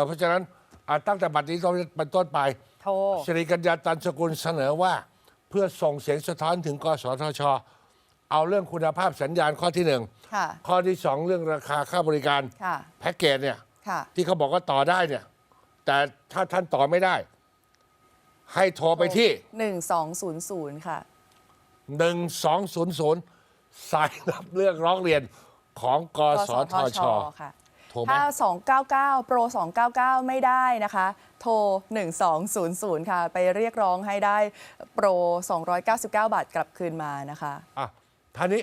อเพราะฉะนั้นอะตั้งแต่บัดนี้เป็นต้นไปโทรสิริกัญญาตันสกุลเสนอว่า เพื่อส่งเสียงสะท้อนถึงกสทช เอาเรื่องคุณภาพสัญญาณข้อที่หนึ่งค่ะข้อที่สองเรื่องราคาค่าบริการค่ะแพ็กเกจเนี่ยค่ะที่เขาบอกว่าต่อได้เนี่ย แต่ถ้าท่านต่อไม่ได้ ให้โทรไปที่ 1200 ค่ะ 1200 สายรับเรื่องร้องเรียนของกสทชค่ะ โทรไหม ถ้า 299โปร299 ไม่ได้นะคะ โทร 1200 ค่ะ ไปเรียกร้องให้ได้โปร 299 บาทกลับคืนมานะคะ อะท่านี้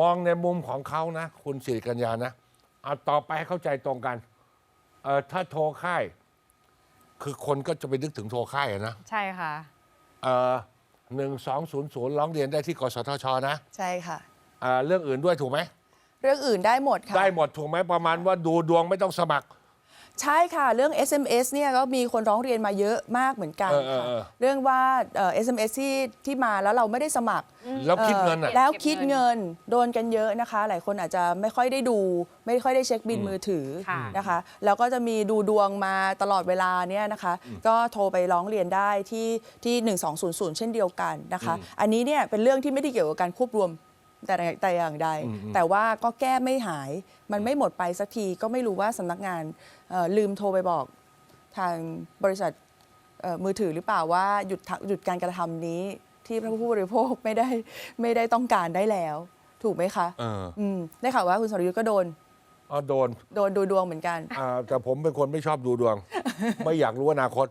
มองในมุมของเขานะ คุณสิริกัญญานะเอาต่อไปให้เข้าใจตรงกันเออถ้าโทรค่าย คือคนก็จะไปนึกถึงโทรค่ายอะนะใช่ค่ะ เออหนึ่งสองศูนย์ศูนย์ร้องเรียนได้ที่กสทชนะใช่ค่ะอ่าเรื่องอื่นด้วยถูกไหม เรื่องอื่นได้หมดค่ะ ได้หมดถูกไหมประมาณว่าดูดวงไม่ต้องสมัคร ใช่ค่ะ เรื่อง SMS เนี่ยก็มีคนร้องเรียนมาเยอะมากเหมือนกันเออเออค่ะเออ เรื่องว่าเอ่อ SMS ที่ที่มาแล้วเราไม่ได้สมัคร แล้วคิดเงินอะ แล้วคิดเงินโดนกันเยอะนะคะ หลายคนอาจจะไม่ค่อยได้ดู ไม่ค่อยได้เช็คบินมือถือค่ะ นะคะ แล้วก็จะมีดูดวงมาตลอดเวลาเนี่ยนะคะ ก็โทรไปร้องเรียนได้ที่ที่ 1200 เช่นเดียวกันนะคะ อันนี้เนี่ยเป็นเรื่องที่ไม่ได้เกี่ยวกับการควบรวม แต่แต่อย่างใด แต่ว่าก็แก้ไม่หาย มันไม่หมดไปสักทีก็ไม่รู้ว่าสำนักงานเอ่อลืมโทรไปบอกทางบริษัทเอ่อมือถือหรือเปล่าว่าหยุดทำหยุดการกระทำนี้ที่ผู้บริโภคไม่ได้ไม่ได้ต้องการได้แล้ว ถูกไหมคะเอออืมได้ข่าวว่าคุณสรยุทธ์ก็โดนเอาโดน โดนดูดวงเหมือนกันอ่าแต่ผมเป็นคนไม่ชอบดูดวง ไม่อยากรู้อนาคต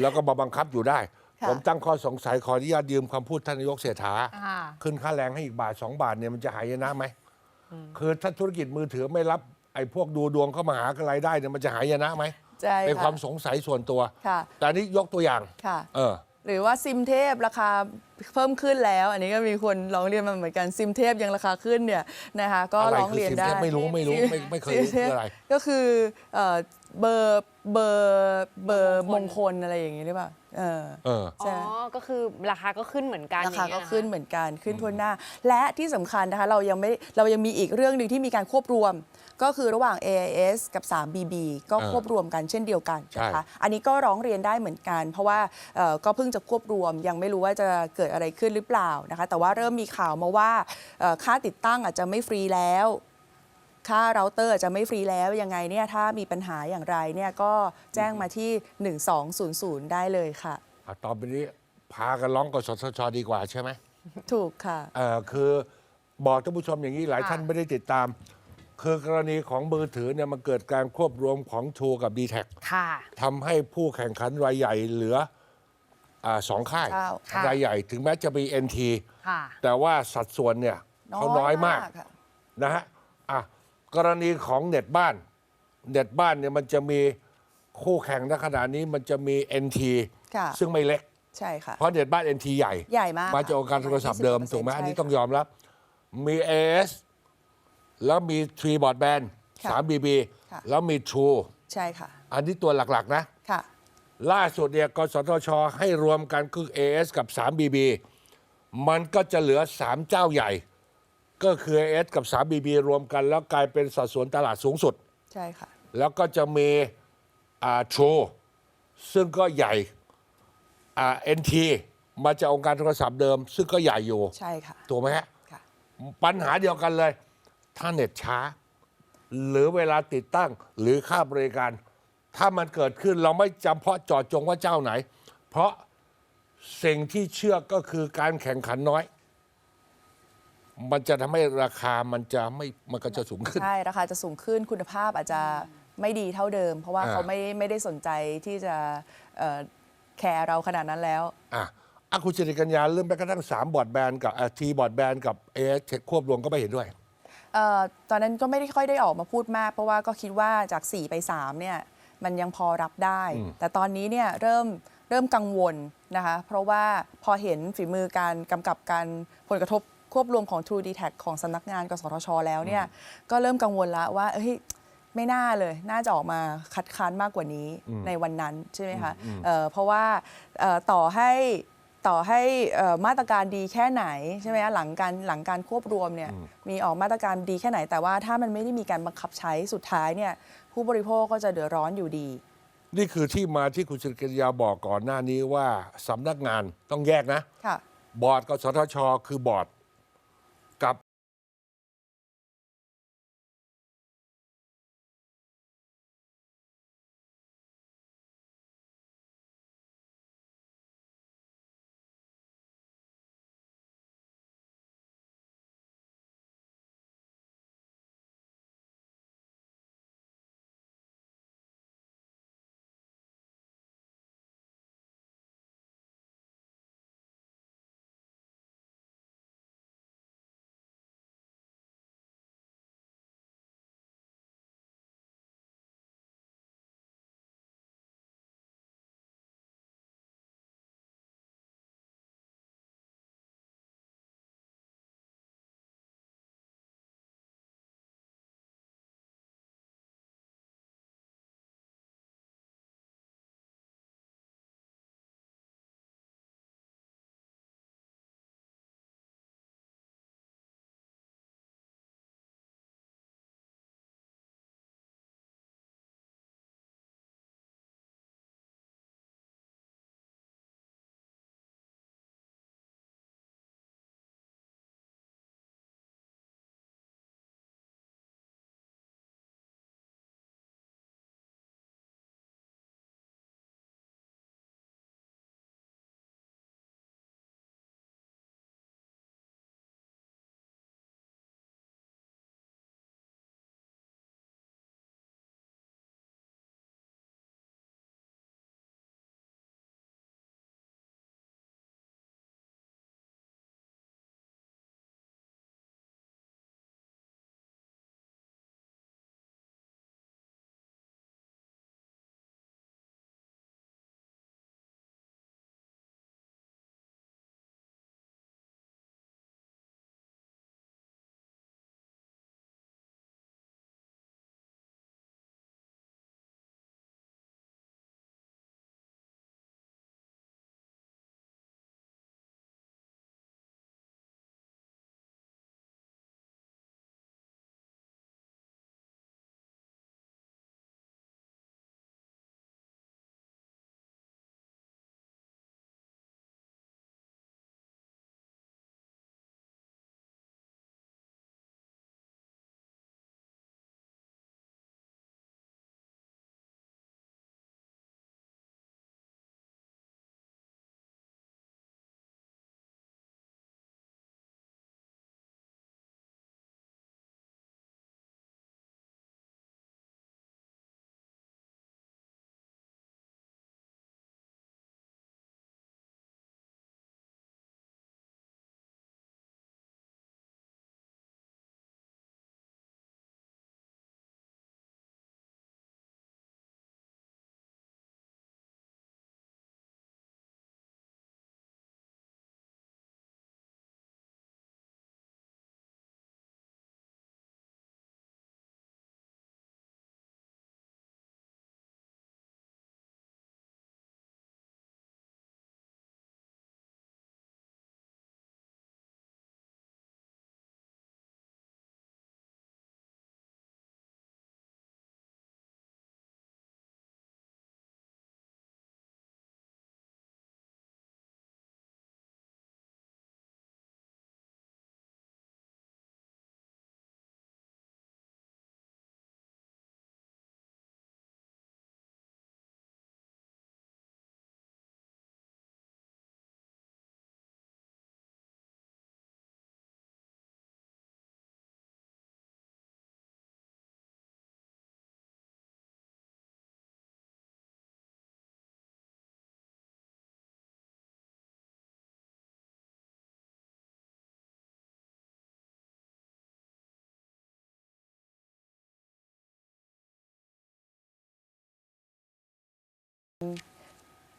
แล้วก็มาบังคับอยู่ได้ค่ะ ผมตั้งข้อสงสัยขออนุญาตยืมคำพูดท่านนายกเศรษฐาค่ะขึ้นค่าแรงให้อีกบาทสองบาทเนี่ยมันจะหายนะไหมคือถ้าธุรกิจมือถือไม่รับไอ้พวกดูดวงเข้ามาหารายได้เนี่ยมันจะหายนะไหมใช่เป็นค่ะความสงสัยส่วนตัวค่ะแต่อันนี้ยกตัวอย่างค่ะเออ หรือว่าซิมเทพราคาเพิ่มขึ้นแล้ว อันนี้ก็มีคนร้องเรียนมาเหมือนกันซิมเทพยังราคาขึ้นเนี่ยนะคะก็อะไรร้องเรียนคือซิมได้เทพไม่รู้ไม่รู้ไม่ไม่เคยรู้ซิทพคืออะไร ก็คือเอ่อเบอร์เบอร์เบอร์มงคลอะไรอย่างนี้หรือเปล่าเออ เออ อ๋ใช่ อ ก็คือราคาก็ขึ้นเหมือนกันราคาอย่งก็เงี้ยะ ขึ้นเหมือนกันขึ้นทั่วหน้า และที่สำคัญนะคะเรายังไม่เรายังมีอีกเรื่องหนึ่งที่มีการควบรวม ก็คือระหว่าง AIS กับ 3BB ก็เออควบรวมกันเช่นเดียวกันนะใช่คะอันนี้ก็ร้องเรียนได้เหมือนกัน เพราะว่าเอ่อก็เพิ่งจะควบรวมยังไม่รู้ว่าจะเกิดอะไรขึ้นหรือเปล่านะคะแต่ว่าเริ่มมีข่าวมาว่าเอ่อค่าติดตั้งอาจจะไม่ฟรีแล้วค่าเราเตอร์อาจจะไม่ฟรีแล้วยังไงเนี่ยถ้ามีปัญหาอย่างไรเนี่ยก็แจ้งมาที่ 1200 ได้เลยค่ะอะต่อไปนี้พากันร้องกสทชดีกว่าใช่ไหม ถูกค่ะเออคือบอกท่านผู้ชมอย่างนี้หลายค่ะท่านไม่ได้ติดตาม คือกรณีของมือถือเนี่ยมันเกิดการควบรวมของทูกับ d t แทค่ะ ทำให้ผู้แข่งขันรายใหญ่เหลืออาสองค่าย เก้าค่ะ รายใหญ่ถึงแม้จะมี NT ค่ะ แต่ว่าสัดส่วนเนี่ยเขาน้อยมากค่ะ นะฮะอะกรณีของเน็ตบ้าน เน็ตบ้านเนี่ยมันจะมีคู่แข่งในขณะนี้มันจะมี NT ค่ะ ซึ่งไม่เล็ก ใช่ค่ะ เพราะเน็ตบ้าน NT ใหญ่ ใหญ่มากมาจากองค์การโทรศัพท์เดิม20%ถูกไหมอันนี้ใช่ต้องยอมรับ มี AS แล้วมี Tree Broadband ค่ะ3 BB ค่ะ แล้วมี True ใช่ค่ะอันนี้ตัวหลักๆนะ ค่ะ ล่าสุดเนี่ยกสทช ให้รวมกันคือ AS กับ 3 BB มันก็จะเหลือ 3 เจ้าใหญ่ ก็คือ AS กับ 3 BB รวมกัน แล้วกลายเป็นสัดส่วนตลาดสูงสุด ใช่ค่ะ แล้วก็จะมีอ่า True ซึ่งก็ใหญ่อ่า NT มาจากองค์การโทรศัพท์เดิม ซึ่งก็ใหญ่อยู่ ใช่ค่ะ ถูกไหมฮะ ค่ะ ปัญหาเดียวกันเลย ถ้าเน็ตช้า หรือเวลาติดตั้งหรือค่าบริการ ถ้ามันเกิดขึ้นเราไม่จำเพาะเจอดจงว่าเจ้าไหน เพราะสิ่งที่เชื่อก็คือการแข่งขันน้อย มันจะทำให้ราคามันจะไม่มันก็จะสูงขึ้น ใช่ ราคาจะสูงขึ้นคุณภาพอาจจะไม่ดีเท่าเดิม เพราะว่าอ่า เขาไม่ไม่ได้สนใจที่จะเอ่อแคร์เราขนาดนั้นแล้ว อะอะคุณจิริกัญญาเรื่องแม้กระทั่งสามบอร์ดแบนกับทีบอร์ดแบนกับเอเควบรวมก็ไม่เห็นด้วย เอ่อตอนนั้นก็ไม่ได้ค่อยได้ออกมาพูดมาก เพราะว่าก็คิดว่าจาก 4 ไป 3 เนี่ยมันยังพอรับได้แต่ตอนนี้เนี่ยเริ่มเริ่มกังวลนะคะ เพราะว่าพอเห็นฝีมือการกำกับการผลกระทบควบรวมของ True d e t a c ของสำนักงานกสทช แล้วเนี่ยก็เริ่มกังวลละว่าเฮ้ยไม่น่าเลย น่าจะออกมาคัดค้านมากกว่านี้ในวันนั้นใช่ไหมคะเอ่อเพราะว่าเอ่อต่อให้ ต่อให้เอ่อมาตรการดีแค่ไหนใช่ไหมคะหลังการหลังการควบรวมเนี่ยมีออกมาตรการดีแค่ไหน แต่ว่าถ้ามันไม่ได้มีการบังคับใช้สุดท้ายเนี่ยผู้บริโภคก็จะเดือดร้อนอยู่ดี นี่คือที่มาที่คุณสุริยาบอกก่อนหน้านี้ว่าสำนักงานต้องแยกนะค่ะบอร์ดกสทช คือบอร์ด กับ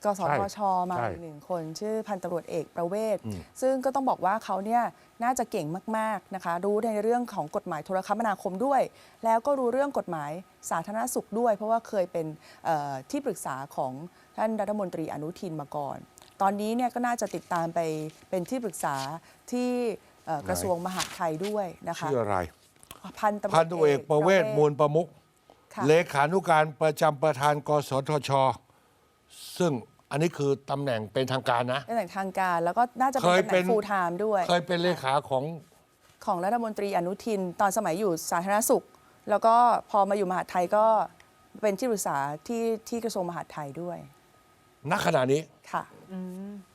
กสทชมาใช่อีกหนึ่งคน ชื่อพันตำรวจเอกประเวศ อืม ซึ่งก็ต้องบอกว่าเขาเนี่ยน่าจะเก่งมากๆนะคะ รู้ในเรื่องของกฎหมายโทรคมนาคมด้วย แล้วก็รู้เรื่องกฎหมายสาธารณสุขด้วย เพราะว่าเคยเป็นเอ่อที่ปรึกษาของท่านรัฐมนตรีอนุทินมาก่อน ตอนนี้เนี่ยก็น่าจะติดตามไปเป็นที่ปรึกษาที่เอ่อกระทรวงมหาดไทยด้วยนะคะชื่ออะไร พันตำรวจพันตุเอกประเวศมูลประมุขค่ะ เลขานุการประจำประธานกสทช ซึ่งอันนี้คือตำแหน่งเป็นทางการนะเป็นแหล่งทางการแล้วก็น่าจะเป็นเคยตำแหเป็น่นงฟูลไทม์ด้วย เคยเป็นเลขาของ ของรัฐมนตรีอนุทิน ตอนสมัยอยู่สาธารณสุข แล้วก็พอมาอยู่มหาดไทยก็เป็นที่ปรึกษาที่ที่กระทรวงมหาดไทยด้วยณขณะนี้ ค่ะ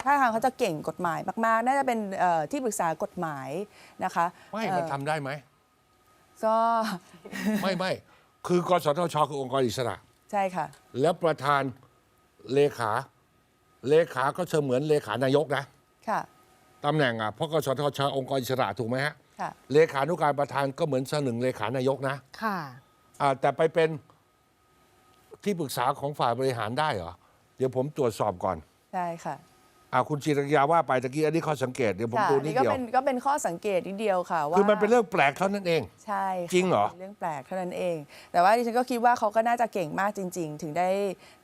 ถ้าทางเขาจะเก่งกฎหมายมาก ๆ น่าจะเป็นเอ่อที่ปรึกษากฎหมายนะคะไม่เอ่อมันทำได้ไหม ก็ ไม่ไม่คือกสทชคือองค์กรอิสระ ใช่ค่ะ แล้วประธาน เลขาเลขาก็เสมือนเลขานายกนะค่ะตำแหน่งอะเพราะกสทชองค์กรอิสระถูกไหมฮะค่ะเลขานุการประธานก็เหมือนสหนึ่งเลขานายกนะค่ะอ่าแต่ไปเป็นที่ปรึกษาของฝ่ายบริหารได้เหรอเดี๋ยวผมตรวจสอบก่อน ได้ค่ะ อ่าคุณจิรยาว่าไปตะกี้อันนี้ข้อสังเกตเดี๋ยวผมค่ะดูนิดนี่ก็เดียว เป็นก็เป็นข้อสังเกตนิดเดียวค่ะว่าคือมันเป็นเรื่องแปลกเท่านั้นเอง ใช่ค่ะจริงเหรอ ป็นเรื่องแปลกเท่านั้นเอง แต่ว่าดิฉันก็คิดว่าเขาก็น่าจะเก่งมากจริง ๆ ถึงได้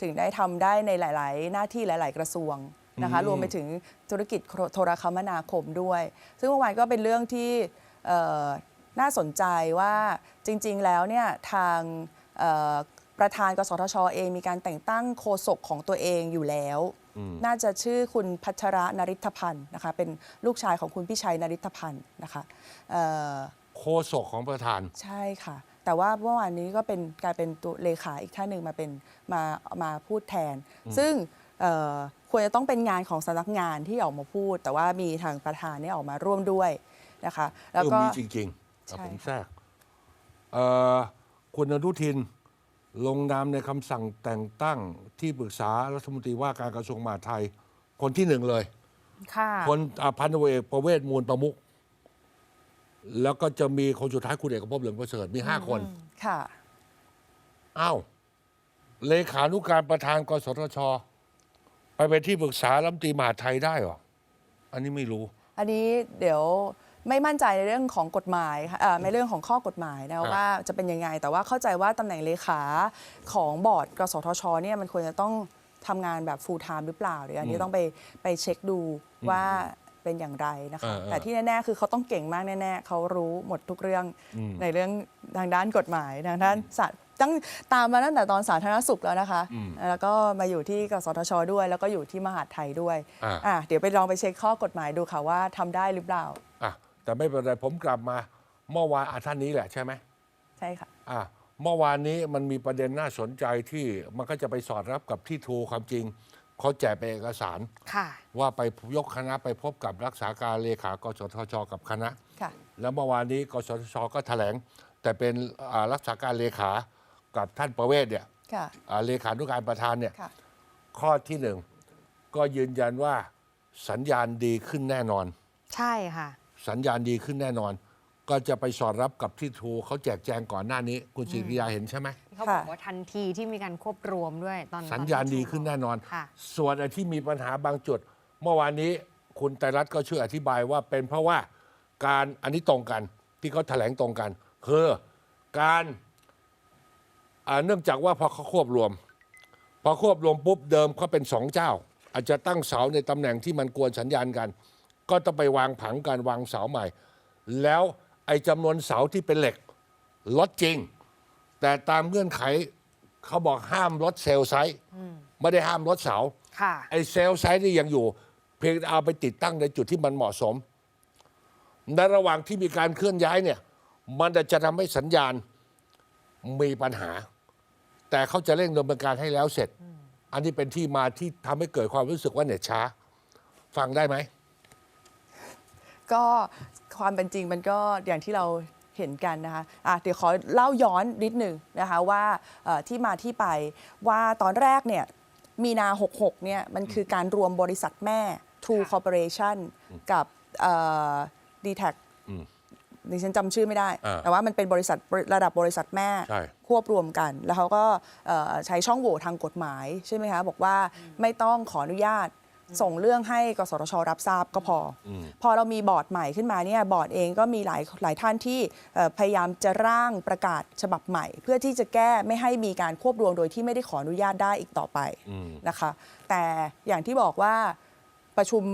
ถึงได้ทำได้ในหลาย ๆ หน้าที่หลาย ๆ กระทรวงนะคะ รวมไปถึงธุรกิจโทรคมนาคมด้วย ซึ่งเมื่อวานก็เป็นเรื่องที่เอ่อน่าสนใจว่าจริง ๆ แล้วเนี่ยทางเอ่อประธานกสทชเองมีการแต่งตั้งโฆษกของตัวเองอยู่แล้วน่าจะชื่อคุณพัชระนริธพันธ์นะคะ เป็นลูกชายของคุณพี่ชัยนริธพันธ์นะคะเอ่อโฆษกของประธาน ใช่ค่ะ แต่ว่าเมื่อวานนี้ก็เป็นกลายเป็นตัวเลขาอีกท่านหนึ่งมาเป็นมามาพูดแทน ซึ่งเอ่อควรจะต้องเป็นงานของสำนักงานที่ออกมาพูด แต่ว่ามีทางประธานเนี่ยออกมาร่วมด้วยนะคะ แล้วเออก็มีจริงๆใช่อะผมค่ะแทรกเอ่อคุณอนุทิน ลงนามในคำสั่งแต่งตั้งที่ปรึกษารัฐมนตรีว่าการกระทรวงมหาดไทย คนที่หนึ่งเลยค่ะคนอะพันตำรวจเอกประเวศมูลประมุขแล้วก็จะมีคนสุดท้ายคุณเอกภพเหลืองประเสริฐมีห้าคน ค่ะ อ้าว เลขานุการประธานกสทช ไปเป็นที่ปรึกษารัฐมนตรีมหาดไทยได้เหรอ อันนี้ไม่รู้ อันนี้เดี๋ยว ไม่มั่นใจในเรื่องของกฎหมายค่ะเอ่อในเรื่องของข้อกฎหมายนะว่าจะเป็นยังไง แต่ว่าเข้าใจว่าตำแหน่งเลขาของบอร์ดกสทชเนี่ยมันควรจะต้องทำงานแบบ full time หรือเปล่าเดี๋ยวอันนี้ต้องไปไปเช็คดูว่าเป็นอย่างไรนะคะ เออเออแต่ที่แน่ ๆ คือเขาต้องเก่งมากแน่ ๆ เขารู้หมดทุกเรื่องในเรื่องทางด้านกฎหมายทางด้านศาสตร์ตั้งตามมาตั้งแต่ตอนสาธารณสุขแล้วนะคะ แล้วก็มาอยู่ที่กสทชด้วย แล้วก็อยู่ที่มหาดไทยด้วยอ่า อะเดี๋ยวไปลองไปเช็คข้อกฎหมายดูค่ะว่าทำได้หรือเปล่าอะ แต่ไม่เป็นไรผมกลับมาเมื่อวานอะท่านนี้แหละใช่ไหมใช่ค่ะ อะเมื่อวานนี้มันมีประเด็นน่าสนใจที่มันก็จะไปสอดรับกับที่ทูความจริงเขาแจกเป็นเอกสาร ค่ะ ว่าไปยกคณะไปพบกับรักษาการเลขากสทช กับคณะ ค่ะ แล้วเมื่อวานนี้กสทช ก็แถลง แต่เป็นอ่ารักษาการเลขากับท่านประเวศเนี่ยค่ะ อ่าเลขานุการประธานเนี่ย ค่ะ ข้อที่หนึ่งก็ยืนยันว่าสัญญาณดีขึ้นแน่นอน ใช่ค่ะ สัญญาณดีขึ้นแน่นอน ก็จะไปสอดรับกับที่ทูเขาแจกแจงก่อนหน้านี้ คุณศิริยาเห็นใช่ไหมเขาบอกว่าทันทีที่มีการควบรวมด้วยตอนสัญญาณดีขึ้นแน่นอน ค่ะ ส่วนไอ้ที่มีปัญหาบางจุด เมื่อวานนี้คุณไตรรัตน์ก็ช่วยอธิบายว่าเป็นเพราะว่าการอันนี้ตรงกันที่เขาแถลงตรงกัน คือการอ่าเนื่องจากว่าพอเขาควบรวม พอควบรวมปุ๊บเดิมเขาเป็นสองเจ้า อาจจะตั้งเสาในตำแหน่งที่มันกวนสัญญาณกัน ก็ต้องไปวางผังการวางเสาใหม่ แล้วไอ้จำนวนเสาที่เป็นเหล็กลดจริง แต่ตามเงื่อนไขเขาบอกห้ามลดเซลล์ไซส์ไม่ได้ห้ามลดเสาค่ะ ไอ้เซลล์ไซส์นี่ยังอยู่ เพียงแต่เอาไปติดตั้งในจุดที่มันเหมาะสม ในระหว่างที่มีการเคลื่อนย้ายเนี่ย มันจะทำให้สัญญาณมีปัญหา แต่เขาจะเร่งดำเนินการให้แล้วเสร็จ อันนี้เป็นที่มาที่ทำให้เกิดความรู้สึกว่าเน็ตช้า ฟังได้ไหม ก็ความเป็นจริงมันก็อย่างที่เราเห็นกันนะคะอะเดี๋ยวขอเล่าย้อนนิดหนึ่งนะคะว่าเอ่อที่มาที่ไปว่าตอนแรกเนี่ยมีนา 66 เนี่ยมันคือการรวมบริษัทแม่ True ค่ะ Corporation กับดีแท็อืมดิฉันจำชื่อไม่ได้อ่าแต่ว่ามันเป็นบริษัทระดับบริษัทแม่ใช่ควบรวมกัน แล้วเขาก็เอ่อใช้ช่องโหว่ทางกฎหมาย ใช่ไหมคะ บอกว่าไม่ต้องขออนุญาต ส่งเรื่องให้กสทชรับทราบก็พออพอเรามีบอร์ดใหม่ขึ้นมาเนี่ยบอร์ดเองก็มีหลายหลายท่านที่เอ่อพยายามจะร่างประกาศฉบับใหม่ เพื่อที่จะแก้ไม่ให้มีการควบรวมโดยที่ไม่ได้ขออนุญาตได้อีกต่อไปนะคะ แต่อย่างที่บอกว่าประชุม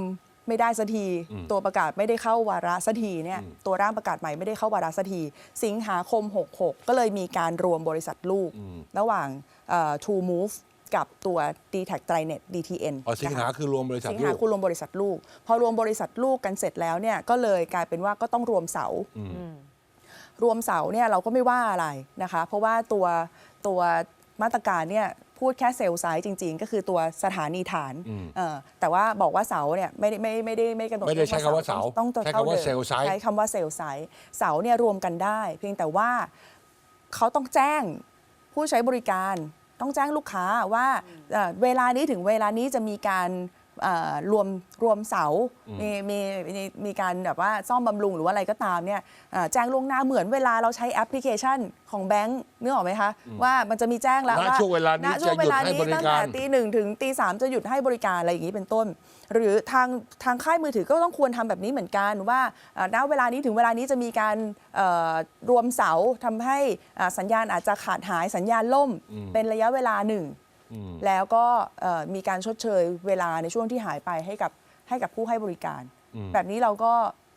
ไม่ได้สักทีตัวประกาศไม่ได้เข้าวาระสักทีเนี่ยตัวร่างประกาศใหม่ไม่ได้เข้าวาระสักทีสิงหาคม 66 ก็เลยมีการรวมบริษัทลูก ระหว่างเอ่อ True Move กับตัว d t a c t r i n e t DTN อ๋อสิงหานะคะคือรวมบริษัทสิงลูหากคุณรวมบริษัทลูก พอรวมบริษัทลูกกันเสร็จแล้วเนี่ยก็เลยกลายเป็นว่าก็ต้องรวมเสา รวมเสาเนี่ยเราก็ไม่ว่าอะไรนะคะ เพราะว่าตัวตัวมาตรการเนี่ยพูดแค่เซลล์ไซส์จริง ๆ ก็คือตัวสถานีฐานเออแต่ว่าบอกว่าเสาเนี่ยไม่ได้ไม่ไม่ได้ไม่กำหนดไม่ได้ใช้คำว่าเสาต้องต้องใช้ท่คำว่าดิมเซลล์ไซส์ ใช้คำว่าเซลล์ไซส์เสาเนี่ยรวมกันได้ เพียงแต่ว่าเขาต้องแจ้งผู้ใช้บริการ ต้องแจ้งลูกค้าว่าเอ่อเวลานี้ถึงเวลานี้จะมีการเอ่อ รวมรวมเสามีมีมีมีการแบบว่าซ่อมบำรุงหรือว่าอะไรก็ตามเนี่ยเอ่อแจ้งล่วงหน้าเหมือนเวลาเราใช้แอปพลิเคชันของแบงค์นึกออกไหมคะ ว่ามันจะมีแจ้งแล้วณว่าช่วงเวลานี้ณช่วงเวลานี้จะหยุดให้บริตั้งการแต่ตีหนึ่งถึงตีสามจะหยุดให้บริการอะไรอย่างนี้เป็นต้น หรือทางทางค่ายมือถือก็ต้องควรทำแบบนี้เหมือนกันว่าเอ่อณเวลานี้ถึงเวลานี้จะมีการเอ่อรวมเสาทำให้อ่าสัญญาณอาจจะขาดหายสัญญาณล่มเป็นระยะเวลาหนึ่ง แล้วก็เอ่อมีการชดเชยเวลาในช่วงที่หายไปให้กับให้กับผู้ให้บริการ แบบนี้เราก็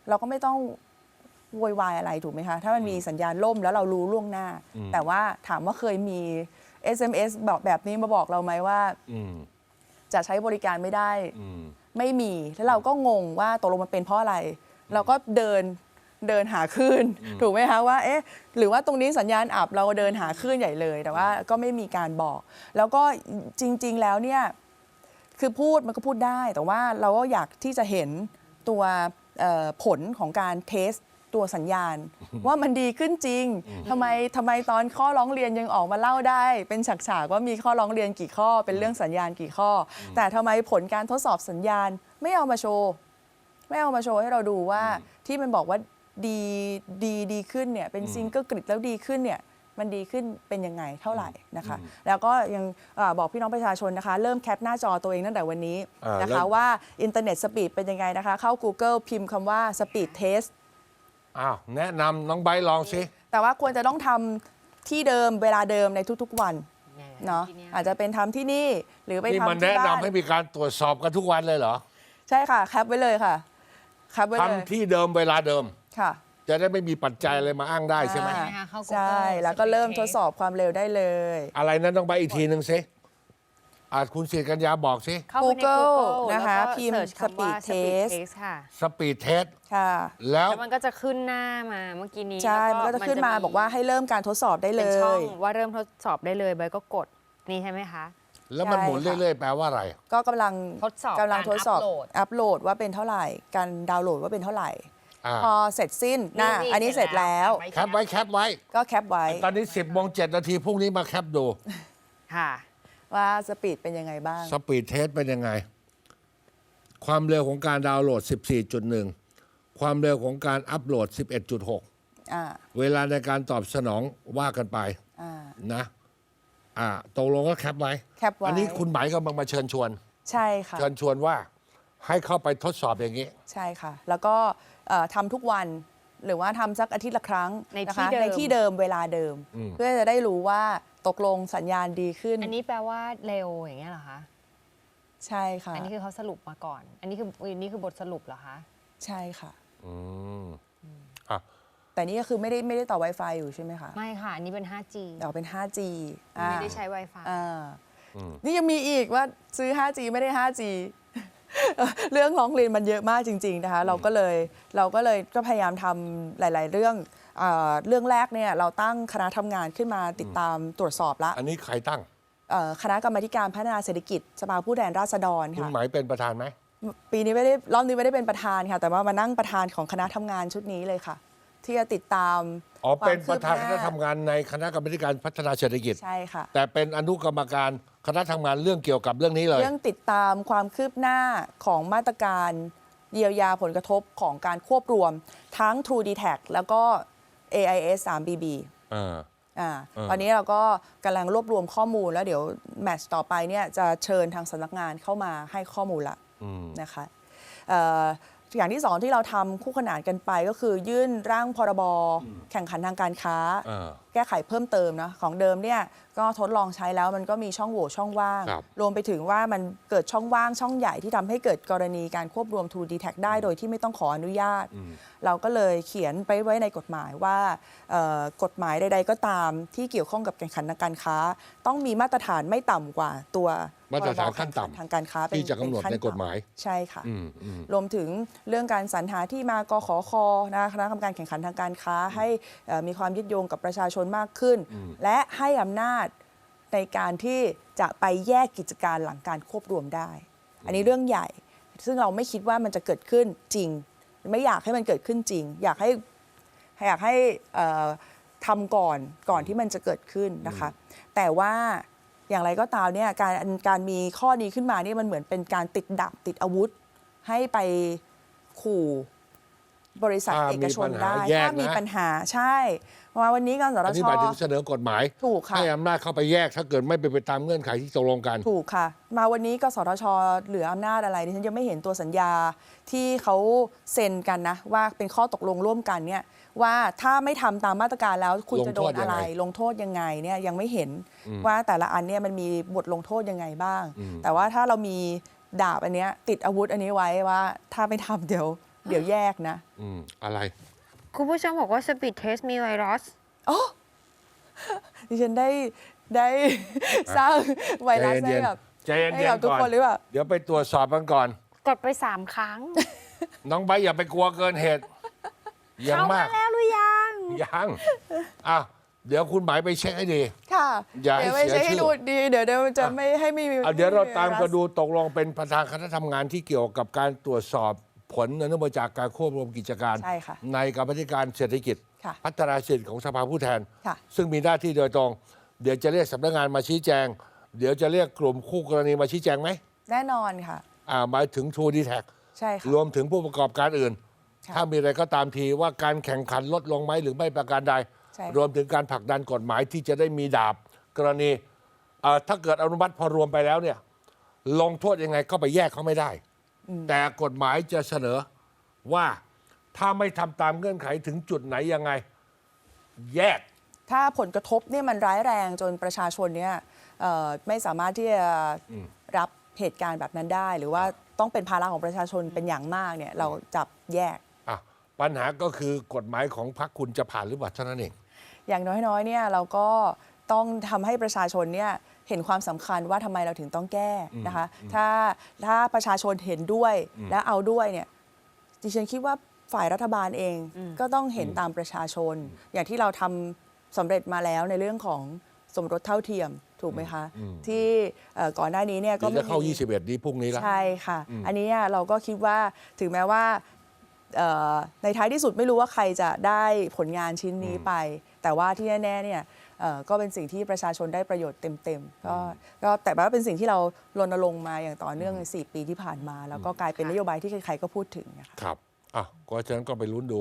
เราก็ไม่ต้องโวยวายอะไรถูกไหมคะ ถ้ามันมีสัญญาณล่มแล้วเรารู้ล่วงหน้า แต่ว่าถามว่าเคยมี SMS บอกแบบนี้มาบอกเราไหมว่าอืมจะใช้บริการไม่ได้อืมไม่มี แล้วเราก็งงว่าตกลงมันเป็นเพราะอะไร เราก็เดิน เดินหาคลื่นถูกไหมคะว่าเอ๊ะหรือว่าตรงนี้สัญญาณอับเราเดินหาคลื่นใหญ่เลย แต่ว่าก็ไม่มีการบอก แล้วก็จริง ๆ แล้วเนี่ยคือพูดมันก็พูดได้ แต่ว่าเราก็อยากที่จะเห็นตัวเอ่อผลของการเทสตัวสัญญาณ ว่ามันดีขึ้นจริงทำไมทำไมตอนข้อร้องเรียนยังออกมาเล่าได้ เป็นฉากๆว่ามีข้อร้องเรียนกี่ข้อ เป็นเรื่องสัญญาณกี่ข้อ แต่ทำไมผลการทดสอบสัญญาณไม่เอามาโชว์ ไม่เอามาโชว์ให้เราดูว่าที่มันบอกว่า ดีดีดีขึ้นเนี่ยเป็นซิงเกิลกริดแล้วดีขึ้นเนี่ยมันดีขึ้นเป็นยังไงเท่าไหร่นะคะ แล้วก็ยังเออบอกพี่น้องประชาชนนะคะ เริ่มแคปหน้าจอตัวเองตั้งแต่วันนี้อ่านนะแล้คะวว่าอินเทอร์เน็ตสปีดเป็นยังไงนะคะ เข้า Google พิมพ์คำว่า Speed Test อ้าว แนะนำน้องไบร์ทลองสิแต่ว่าควรจะต้องทำที่เดิมเวลาเดิมในทุกๆวันเนาะอาจจะเป็นทำที่นี่หรือไปนี่มันทำที่แนะบ้านนำให้มีการตรวจสอบกันทุกวันเลยเหรอ ใช่ค่ะแคปไว้เลยค่ะแคปไว้เลยทำที่เดิมเวลาเดิม ค่ะ จะได้ไม่มีปัจจัยอะไรมาอ้างได้ใช่ไหมอ่าใช่ไหมคะเข้า Google ใช่ แล้วก็เริ่มทดสอบความเร็วได้เลย อะไรนั้นต้องไปอีกทีหนึ่งสิอาจคุณศิษย์กัญญาบอกสิเข้าไปใน Google Google นะคะแล้วก็พิมพ์เสิร์ชคำว่า Speed Speed Test Test ค่ะ สปีดเทสค่ะ แล้วแล้วมันก็จะขึ้นหน้ามาเมื่อกี้นี้ใช่แล้วมันก็จะขึ้นมาบอกว่าให้เริ่มการทดสอบได้เลเป็นช่องย ว่าเริ่มทดสอบได้เลยใบก็กดนี่ใช่ไหมคะ แล้วมันใช่หมุนค่ะ เรื่อยๆแปลว่าอะไร ก็กำลังทดสอบกำลังทดสอบการอัปโหลด อัปโหลดว่าเป็นเท่าไหร่ การดาวน์โหลดว่าเป็นเท่าไหร่อ่า พอเสร็จสิ้นนะอันนี้เสร็จแล้ว แคปไว้แคปไว้ ก็แคปไว้ตอนนี้ 10โมง7นาทีพรุ่งนี้มาแคปดู ค่ะ ว่าสปีดเป็นยังไงบ้าง สปีดเทสเป็นยังไง ความเร็วของการดาวน์โหลด 14.1 ความเร็วของการอัปโหลด 11.6 อ่า เวลาในการตอบสนองว่ากันไปอ่า นะ อ่าตกลงก็แคปไว้ แคปไว้ อันนี้คุณหมายกำลังมาเชิญชวน ใช่ค่ะ เชิญชวนว่าให้เข้าไปทดสอบอย่างนี้ ใช่ค่ะ แล้วก็เอ่อ ทำทุกวันหรือว่าทำสักอาทิตย์ละครั้งในนะที่คะเดิมในที่เดิมเวลาเดิมอืมเพื่อจะได้รู้ว่าตกลงสัญญาณดีขึ้น อันนี้แปลว่าเร็วอย่างเงี้ยเหรอคะใช่ค่ะ อันนี้คือเขาสรุปมาก่อน อันนี้คืออันนี้คือบทสรุปเหรอคะใช่ค่ะอืมอะแต่นี่ก็คือไม่ได้ไม่ได้ต่อ Wi-Fi อยู่ใช่ไหมคะไม่ค่ะ อันนี้เป็น 5G แต่เป็น 5G อ่าไม่ได้ใช้ Wi-Fi อ่าอืมนี่ยังมีอีกว่าซื้อ 5G ไม่ได้ 5G เรื่องร้องเรียนมันเยอะมากจริง ๆนะคะ เราก็เลยเราก็เลยก็พยายามทำหลาย ๆ เรื่องเอ่อเรื่องแรกเนี่ยเราตั้งคณะทำงานขึ้นมาติดตามตรวจสอบละอันนี้ใครตั้ง เอ่อคณะกรรมาธิการพัฒนาเศรษฐกิจสภาผู้แทนราษฎรคุณค่ะ หมายเป็นประธานไหม ปีนี้ไม่ได้รอบนี้ไม่ได้เป็นประธานค่ะ แต่ว่ามานั่งประธานของคณะทำงานชุดนี้เลยค่ะ ที่จะติดตามอ๋อความเป็นประธานคคืบหณะทำงานในคณะกรรมาธิการพัฒนาเศรษฐกิจ ใช่ค่ะ แต่เป็นอนุกรรมการ คณะทำงานเรื่องเกี่ยวกับเรื่องนี้เลย เรื่องติดตามความคืบหน้าของมาตรการเยียวยาผลกระทบของการควบรวม ทั้ง True d e t a c แล้วก็ AIS 3BB อ่าอ่าเออตอนนี้เราก็กำลังรวบรวมข้อมูลแล้วเดี๋ยวแมตช์ต่อไปเนี่ยจะเชิญทางสำนักงานเข้ามาให้ข้อมูลละอืมนะคะเอ่ออย่างที่สองที่เราทำคู่ขนานกันไปก็คือยื่นร่างพรบ แข่งขันทางการค้าอ่าแก้ไขเพิ่มเติมนะของเดิมเนี่ยก็ทดลองใช้แล้วมันก็มีช่องโหว่ช่องว่างครับรวมไปถึงว่ามันเกิดช่องว่างช่องใหญ่ที่ทำให้เกิดกรณีการควบรวม True d e t a c ได้โดยที่ไม่ต้องขออนุญาต เราก็เลยเขียนไปไว้ในกฎหมายว่าเอ่อกฎหมายใด ๆ ก็ตามที่เกี่ยวข้องกับแข่งขันทางการค้า ต้องมีมาตรฐานไม่ต่ำกว่าตัวมาตรฐานพบขั้นต่ำทางการค้าเป็นที่จะกำหนดเป็ขั้ในกฎหมายใช่ค่ะอืมอืมรวมถึงเรื่องการสรรหาที่มากขอคอนะคณะกรรมการแข่งขันทางการค้า ให้เอ่อมีความยึดโยงกับประชาชนมากขึ้น และให้อำนาจในการที่จะไปแยกกิจการหลังการควบรวมได้ อันนี้เรื่องใหญ่ ซึ่งเราไม่คิดว่ามันจะเกิดขึ้นจริง ไม่อยากให้มันเกิดขึ้นจริง อยากให้อยากให้เอ่อทำก่อนก่อนที่มันจะเกิดขึ้นนะคะ แต่ว่าอย่างไรก็ตามเนี่ยการการมีข้อนี้ขึ้นมาเนี่ยมันเหมือนเป็นการติดดาบติดอาวุธ ให้ไปขู่ บริษัทถ้ามีเอกชนได้ปัญหาแยกถ้ามีนะปัญหาใช่ว่าวันนี้กสทอันนี้ช หมายถึงเสนอกฎหมาย ถูกค่ะ ให้อำนาจเข้าไปแยกถ้าเกิดไม่เป็นไปตามเงื่อนไขที่ตกลงกัน ถูกค่ะ มาวันนี้กสทช เหลืออำนาจอะไรดิฉันยังไม่เห็นตัวสัญญาที่เขาเซ็นกันนะ ว่าเป็นข้อตกลงร่วมกันเนี่ยว่าถ้าไม่ทำตามมาตรการแล้วคุณจะโดนอะไร ลงโทษยังไงเนี่ยยังไม่เห็นว่าแต่ละอันเนี่ยมันมีบทลงโทษยังไงบ้าง แต่ว่าถ้าเรามีดาบอันเนี้ยติดอาวุธอันนี้ไว้ว่าถ้าไม่ทำเดี๋ยว เดี๋ยวแยกนะอืมอะไร คุณผู้ชมบอกว่า Speed Test มีไวรัสดิฉันได้ได้สร้างไวรัสให้กับใจเย็นๆให้กับใจเย็นๆทุกก่อนคนหรือเปล่า เดี๋ยวไปตรวจสอบกันก่อน กดไป3ครั้ง น้องใบร์ทอย่าไปกลัวเกินเหตุยังเข้ามามากแล้วหรือยัง ยังอะเดี๋ยวคุณหมายไปเช็คให้ดี ค่ะ อย่าให้เดี๋ยวไม่เสียใช่ให้ชื่อ ดูดี เดี๋ยวเดี๋ยวจะไม่ให้มี อะเดี๋ยวเราตามไวก็สดูตกลงเป็นประธานคณะทำงานที่เกี่ยวกับการตรวจสอบ ผลอนุมาจากการควบรวมกิจการ ใช่ค่ะในกรรมาธิการเศรษฐกิจ ค่ะพัฒนาเศรษฐกิจของสภาผู้แทน ค่ะ ซึ่งมีหน้าที่โดยตรง เดี๋ยวจะเรียกสำนักงานมาชี้แจง เดี๋ยวจะเรียกกลุ่มคู่กรณีมาชี้แจงไหมแน่นอนค่ะ อ่าหมายถึงทูดีแท็กใช่ค่ะ รวมถึงผู้ประกอบการอื่น ค่ะถ้ามีอะไรก็ตามทีว่าการแข่งขันลดลงไหมหรือไม่ประการใด ใช่ค่ะ รวมถึงการผลักดันกฎหมายที่จะได้มีดาบกรณีเอ่อถ้าเกิดอนุมัติพอรวมไปแล้วเนี่ยลงโทษยังไงก็ไปแยกเขาไม่ได้ แต่กฎหมายจะเสนอว่าถ้าไม่ทำตามเงื่อนไขถึงจุดไหนยังไง แยก ถ้าผลกระทบเนี่ยมันร้ายแรงจนประชาชนเนี่ยเอ่อไม่สามารถที่จะรับเหตุการณ์แบบนั้นได้ หรือว่าต้องเป็นภาระของประชาชนเป็นอย่างมากเนี่ยเราจับแยกอะปัญหาก็คือกฎหมายของพรรคคุณจะผ่านหรือเปล่าเท่านั้นเอง อย่างน้อยๆเนี่ยเราก็ต้องทำให้ประชาชนเนี่ย เห็นความสำคัญว่าทำไมเราถึงต้องแก้นะคะ ถ้าถ้าประชาชนเห็นด้วยและเอาด้วยเนี่ยดิฉันคิดว่าฝ่ายรัฐบาลเองก็ต้องเห็นตามประชาชน อย่างที่เราทำสำเร็จมาแล้วในเรื่องของสมรสเท่าเทียมถูกไหมคะ ที่เอ่อก่อนหน้านี้เนี่ยก็เดี๋ยวจะเข้ามี21 นี้พรุ่งนี้แล้วใช่ค่ะ อันนี้เนี่ยเราก็คิดว่าถึงแม้ว่าเอ่อในท้ายที่สุดไม่รู้ว่าใครจะได้ผลงานชิ้นนี้ไป แต่ว่าที่แน่ๆเนี่ยเอ่อ ก็เป็นสิ่งที่ประชาชนได้ประโยชน์เต็มๆ ก็ก็แต่ว่าเป็นสิ่งที่เรารณรงค์มาอย่างต่อเนื่องใน4ปีที่ผ่านมา แล้วก็กลายเป็นนโยบายที่ใครๆก็พูดถึงนะคะครับอะก็ฉะนั้นก็ไปลุ้นดู